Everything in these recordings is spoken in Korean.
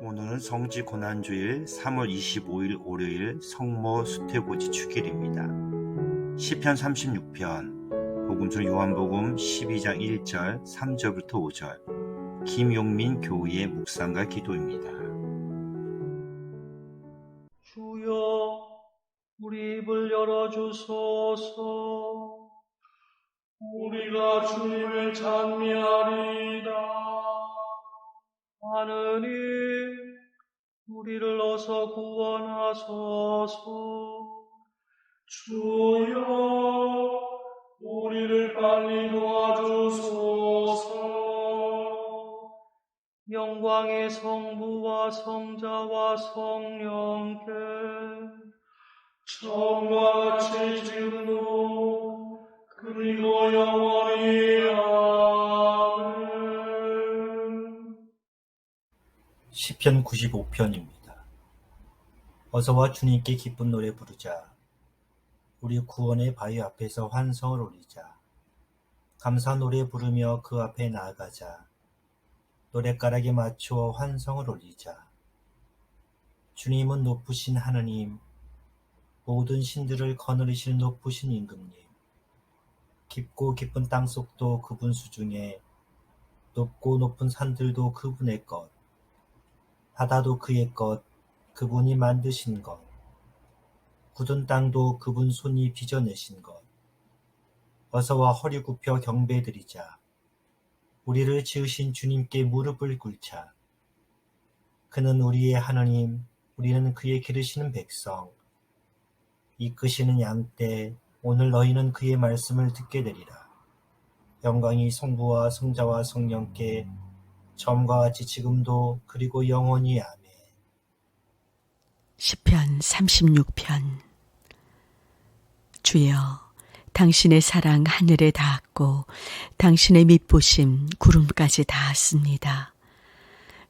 오늘은 성지 고난주일 3월 25일 월요일 성모 수태고지 축일입니다. 시편 36편 복음서 요한복음 12장 1절 3절부터 5절 김용민 교우의 묵상과 기도입니다. 주여 우리 입을 열어 주소서 우리가 주님을 찬미하리이다 하느님 우리를 어서 구원하소서. 주여 우리를 빨리 도와주소서. 영광의 성부와 성자와 성령께 처음과 같이 지금도 그리고 영원히 아멘. 시편 95편입니다. 어서와 주님께 기쁜 노래 부르자. 우리 구원의 바위 앞에서 환성을 올리자. 감사 노래 부르며 그 앞에 나아가자. 노랫가락에 맞추어 환성을 올리자. 주님은 높으신 하느님, 모든 신들을 거느리실 높으신 임금님. 깊고 깊은 땅속도 그분 수중에 높고 높은 산들도 그분의 것. 바다도 그의 것, 그분이 만드신 것. 굳은 땅도 그분 손이 빚어내신 것. 어서와 허리 굽혀 경배드리자. 우리를 지으신 주님께 무릎을 꿇자. 그는 우리의 하나님, 우리는 그의 기르시는 백성. 이끄시는 양떼, 오늘 너희는 그의 말씀을 듣게 되리라. 영광이 성부와 성자와 성령께 처음과 같이 지금도 그리고 영원히 아멘. 시편 36편 주여 당신의 사랑 하늘에 닿았고 당신의 밑보심 구름까지 닿았습니다.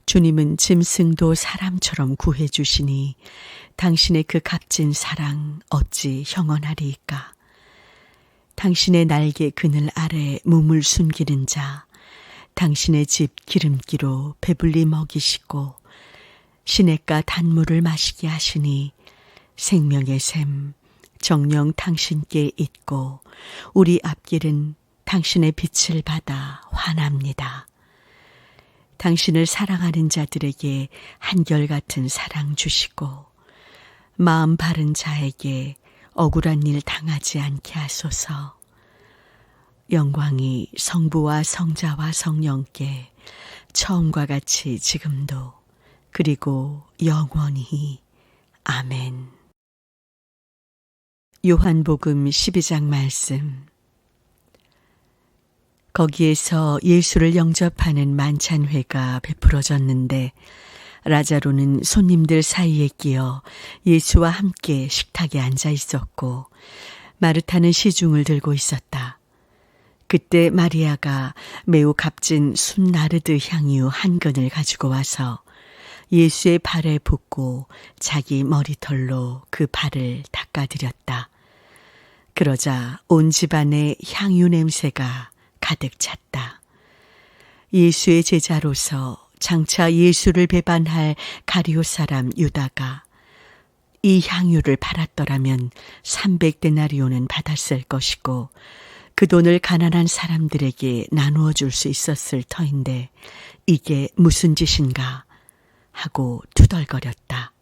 주님은 짐승도 사람처럼 구해 주시니 당신의 그 값진 사랑 어찌 형언하리이까 당신의 날개 그늘 아래 몸을 숨기는 자 당신의 집 기름기로 배불리 먹이시고 시냇가 단물을 마시게 하시니 생명의 샘 정령 당신께 있고 우리 앞길은 당신의 빛을 받아 환합니다. 당신을 사랑하는 자들에게 한결같은 사랑 주시고 마음 바른 자에게 억울한 일 당하지 않게 하소서. 영광이 성부와 성자와 성령께 처음과 같이 지금도 그리고 영원히 아멘. 요한복음 12장 말씀 거기에서 예수를 영접하는 만찬회가 베풀어졌는데 라자로는 손님들 사이에 끼어 예수와 함께 식탁에 앉아 있었고 마르타는 시중을 들고 있었다. 그때 마리아가 매우 값진 순나르드 향유 한 근을 가지고 와서 예수의 발에 붓고 자기 머리털로 그 발을 닦아드렸다. 그러자 온 집안에 향유 냄새가 가득 찼다. 예수의 제자로서 장차 예수를 배반할 가리오 사람 유다가 이 향유를 팔았더라면 300데나리온은 받았을 것이고 그 돈을 가난한 사람들에게 나누어 줄 수 있었을 터인데 이게 무슨 짓인가 하고 투덜거렸다.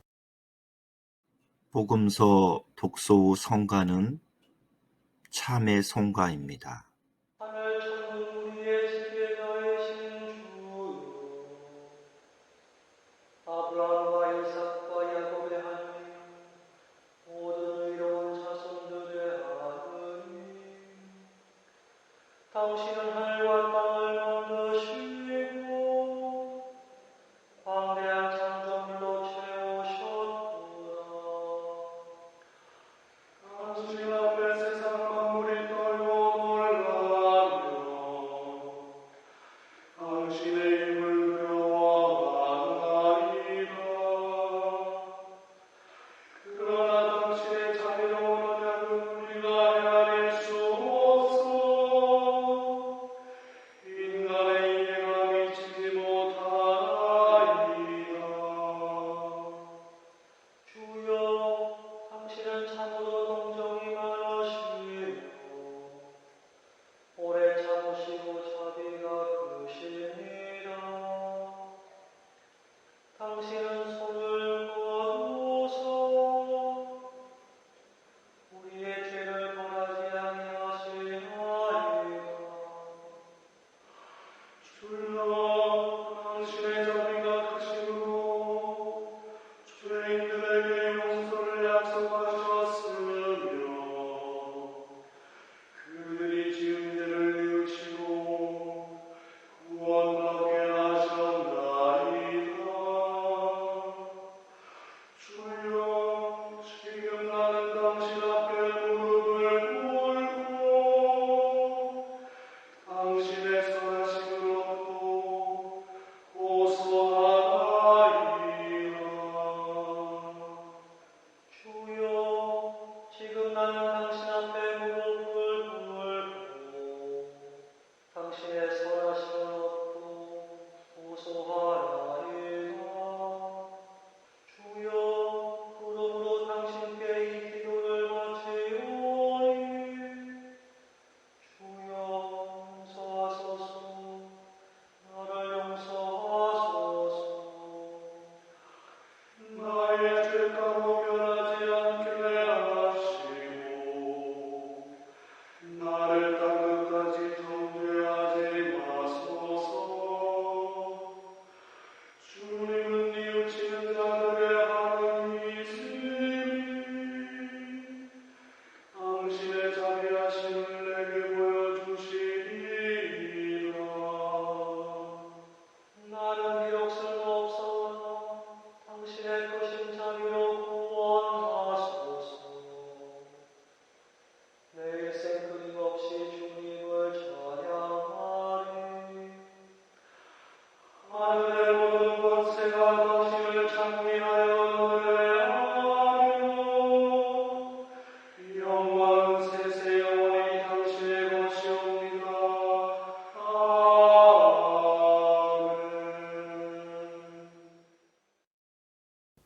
복음서 독서 후 성가는 참의 성가입니다.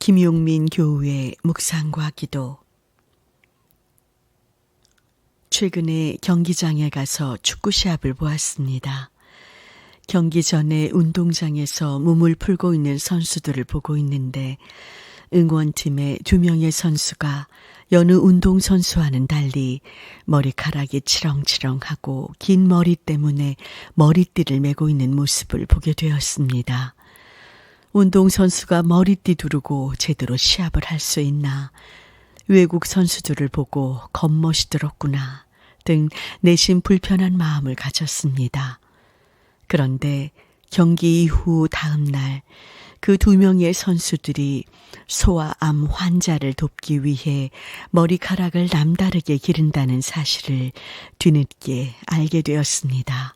김용민 교우의 묵상과 기도 최근에 경기장에 가서 축구 시합을 보았습니다. 경기 전에 운동장에서 몸을 풀고 있는 선수들을 보고 있는데 응원팀의 두 명의 선수가 여느 운동 선수와는 달리 머리카락이 치렁치렁하고 긴 머리 때문에 머리띠를 메고 있는 모습을 보게 되었습니다. 운동선수가 머리띠 두르고 제대로 시합을 할 수 있나, 외국 선수들을 보고 겉멋이 들었구나 등 내심 불편한 마음을 가졌습니다. 그런데 경기 이후 다음 날 그 두 명의 선수들이 소아암 환자를 돕기 위해 머리카락을 남다르게 기른다는 사실을 뒤늦게 알게 되었습니다.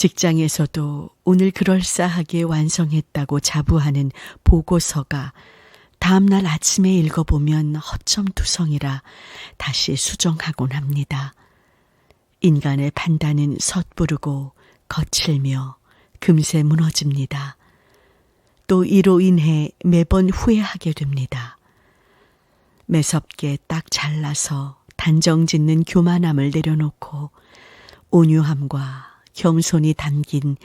직장에서도 오늘 그럴싸하게 완성했다고 자부하는 보고서가 다음날 아침에 읽어보면 허점투성이라 다시 수정하곤 합니다. 인간의 판단은 섣부르고 거칠며 금세 무너집니다. 또 이로 인해 매번 후회하게 됩니다. 매섭게 딱 잘라서 단정 짓는 교만함을 내려놓고 온유함과 겸손이 담긴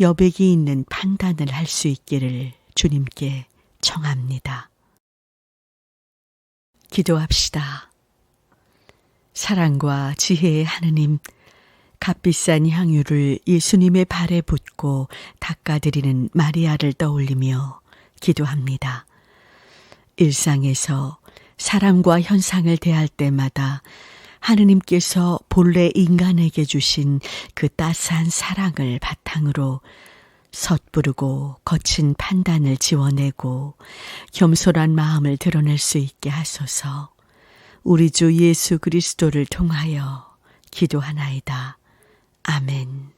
여백이 있는 판단을 할 수 있기를 주님께 청합니다. 기도합시다. 사랑과 지혜의 하느님, 값비싼 향유를 예수님의 발에 붓고 닦아드리는 마리아를 떠올리며 기도합니다. 일상에서 사람과 현상을 대할 때마다 하느님께서 본래 인간에게 주신 그 따스한 사랑을 바탕으로 섣부르고 거친 판단을 지워내고 겸손한 마음을 드러낼 수 있게 하소서 우리 주 예수 그리스도를 통하여 기도하나이다. 아멘.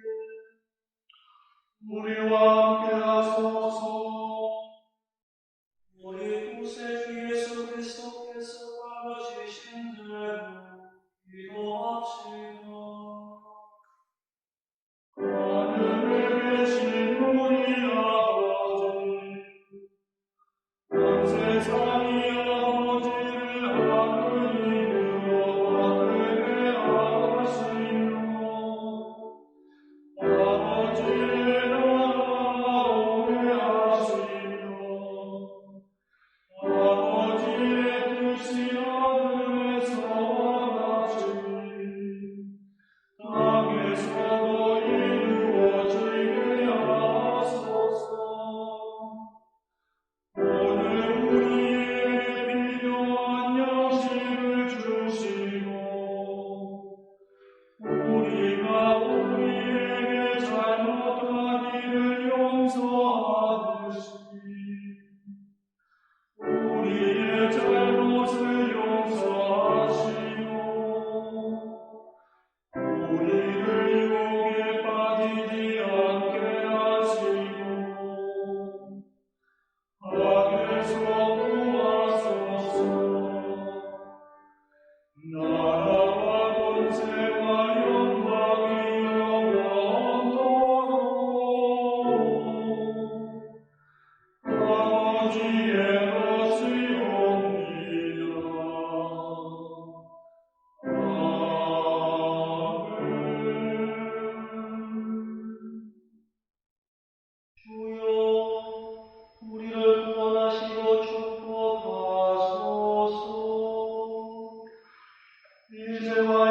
Uriuam geras nostro. Moretus et Iesu Christo, Christo, Christo, Christo, Christo, Christo, Christo, Christo, 이제와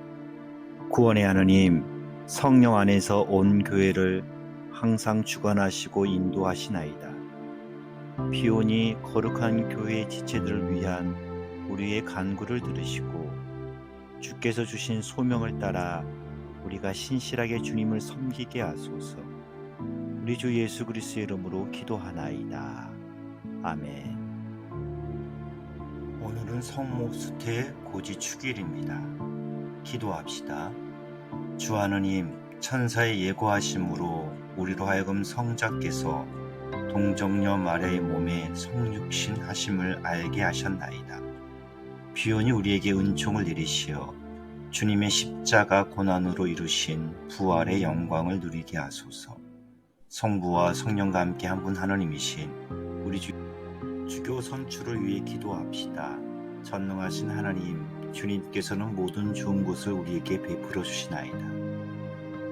구원의 하느님, 성령 안에서 온 교회를 항상 주관하시고 인도하시나이다. 비오니 거룩한 교회의 지체들을 위한 우리의 간구를 들으시고 주께서 주신 소명을 따라 우리가 신실하게 주님을 섬기게 하소서. 우리 주 예수 그리스도의 이름으로 기도하나이다. 아멘. 오늘은 성모 수태 고지 축일입니다. 기도합시다. 주 하느님 천사의 예고하심으로 우리로 하여금 성자께서 동정녀 마리아의 몸에 성육신 하심을 알게 하셨나이다. 비온이 우리에게 은총을 내리시어 주님의 십자가 고난으로 이루신 부활의 영광을 누리게 하소서. 성부와 성령과 함께 한 분 하나님이신 우리 주 주교 선출을 위해 기도합시다. 전능하신 하나님, 주님께서는 모든 좋은 것을 우리에게 베풀어 주시나이다.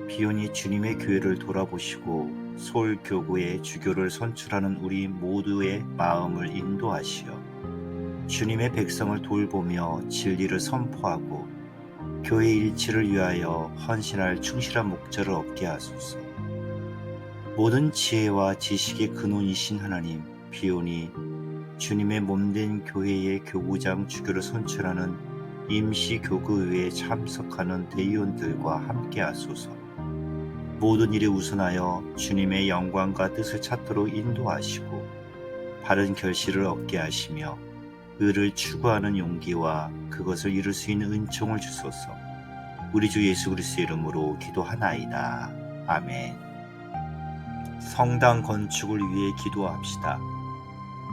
비온이 주님의 교회를 돌아보시고 서울 교구의 주교를 선출하는 우리 모두의 마음을 인도하시어 주님의 백성을 돌보며 진리를 선포하고 교회 일치를 위하여 헌신할 충실한 목자를 얻게 하소서. 모든 지혜와 지식의 근원이신 하나님, 비온이 주님의 몸된 교회의 교구장 주교를 선출하는 임시 교구의회에 참석하는 대의원들과 함께 하소서. 모든 일에 우선하여 주님의 영광과 뜻을 찾도록 인도하시고 바른 결실을 얻게 하시며 의를 추구하는 용기와 그것을 이룰 수 있는 은총을 주소서. 우리 주 예수 그리스도의 이름으로 기도하나이다. 아멘. 성당 건축을 위해 기도합시다.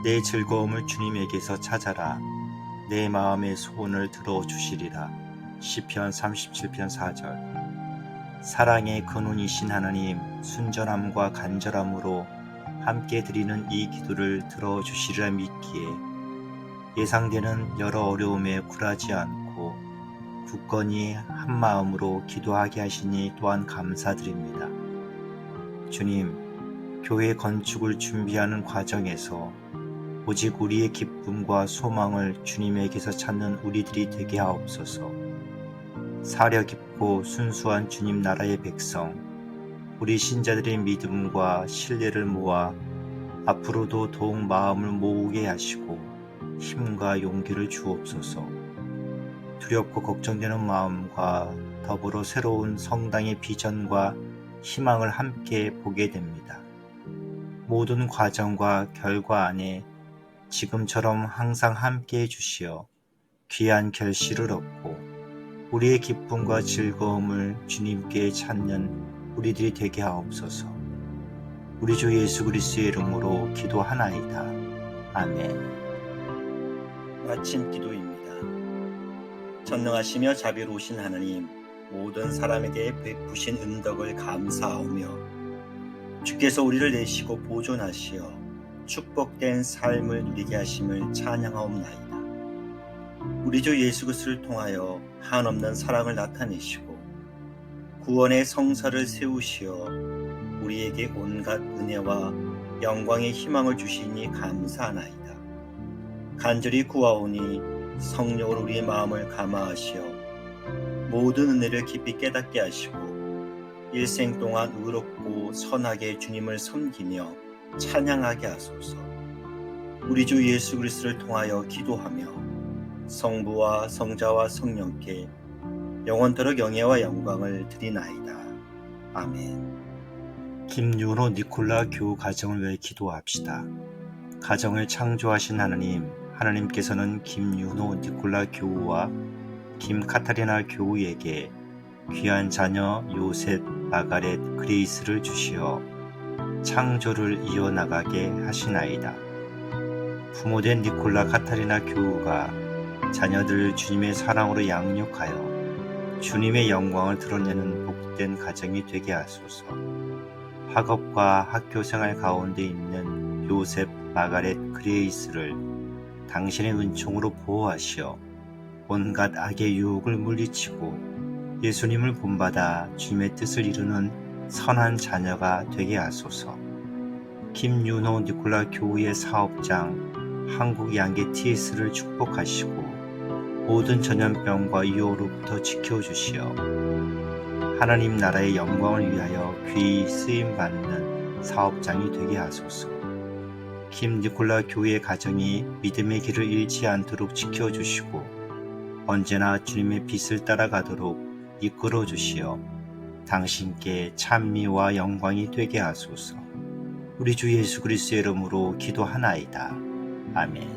내 즐거움을 주님에게서 찾아라. 내 마음의 소원을 들어 주시리라. 시편 37편 4절. 사랑의 근원이신 하나님, 순전함과 간절함으로 함께 드리는 이 기도를 들어 주시리라 믿기에 예상되는 여러 어려움에 굴하지 않고 굳건히 한 마음으로 기도하게 하시니 또한 감사드립니다. 주님, 교회 건축을 준비하는 과정에서 오직 우리의 기쁨과 소망을 주님에게서 찾는 우리들이 되게 하옵소서. 사려 깊고 순수한 주님 나라의 백성, 우리 신자들의 믿음과 신뢰를 모아 앞으로도 더욱 마음을 모으게 하시고 힘과 용기를 주옵소서. 두렵고 걱정되는 마음과 더불어 새로운 성당의 비전과 희망을 함께 보게 됩니다. 모든 과정과 결과 안에 지금처럼 항상 함께 해 주시어 귀한 결실을 얻고 우리의 기쁨과 즐거움을 주님께 찾는 우리들이 되게 하옵소서. 우리 주 예수 그리스도의 이름으로 기도하나이다. 아멘. 마침 기도입니다. 전능하시며 자비로우신 하나님, 모든 사람에게 베푸신 은덕을 감사하오며 주께서 우리를 내시고 보존하시어 축복된 삶을 누리게 하심을 찬양하옵나이다. 우리 주 예수 그리스도를 통하여 한없는 사랑을 나타내시고 구원의 성사를 세우시어 우리에게 온갖 은혜와 영광의 희망을 주시니 감사하나이다. 간절히 구하오니 성령으로 우리의 마음을 감화하시어 모든 은혜를 깊이 깨닫게 하시고 일생 동안 의롭고 선하게 주님을 섬기며 찬양하게 하소서. 우리 주 예수 그리스도를 통하여 기도하며 성부와 성자와 성령께 영원토록 영예와 영광을 드리나이다. 아멘. 김윤호 니콜라 교우 가정을 위해 기도합시다. 가정을 창조하신 하나님, 하나님께서는 김윤호 니콜라 교우와 김카타리나 교우에게 귀한 자녀 요셉 마가렛 그레이스를 주시어 창조를 이어나가게 하시나이다. 부모된 니콜라 카타리나 교우가 자녀들을 주님의 사랑으로 양육하여 주님의 영광을 드러내는 복된 가정이 되게 하소서. 학업과 학교 생활 가운데 있는 요셉 마가렛 그레이스를 당신의 은총으로 보호하시어 온갖 악의 유혹을 물리치고 예수님을 본받아 주님의 뜻을 이루는 선한 자녀가 되게 하소서. 김윤호 니콜라 교우의 사업장 한국 양계 TS를 축복하시고 모든 전염병과 유혹으로부터 지켜주시어 하나님 나라의 영광을 위하여 귀히 쓰임 받는 사업장이 되게 하소서. 김 니콜라 교회의 가정이 믿음의 길을 잃지 않도록 지켜주시고 언제나 주님의 빛을 따라가도록 이끌어 주시어 당신께 찬미와 영광이 되게 하소서. 우리 주 예수 그리스도의 이름으로 기도하나이다. 아멘.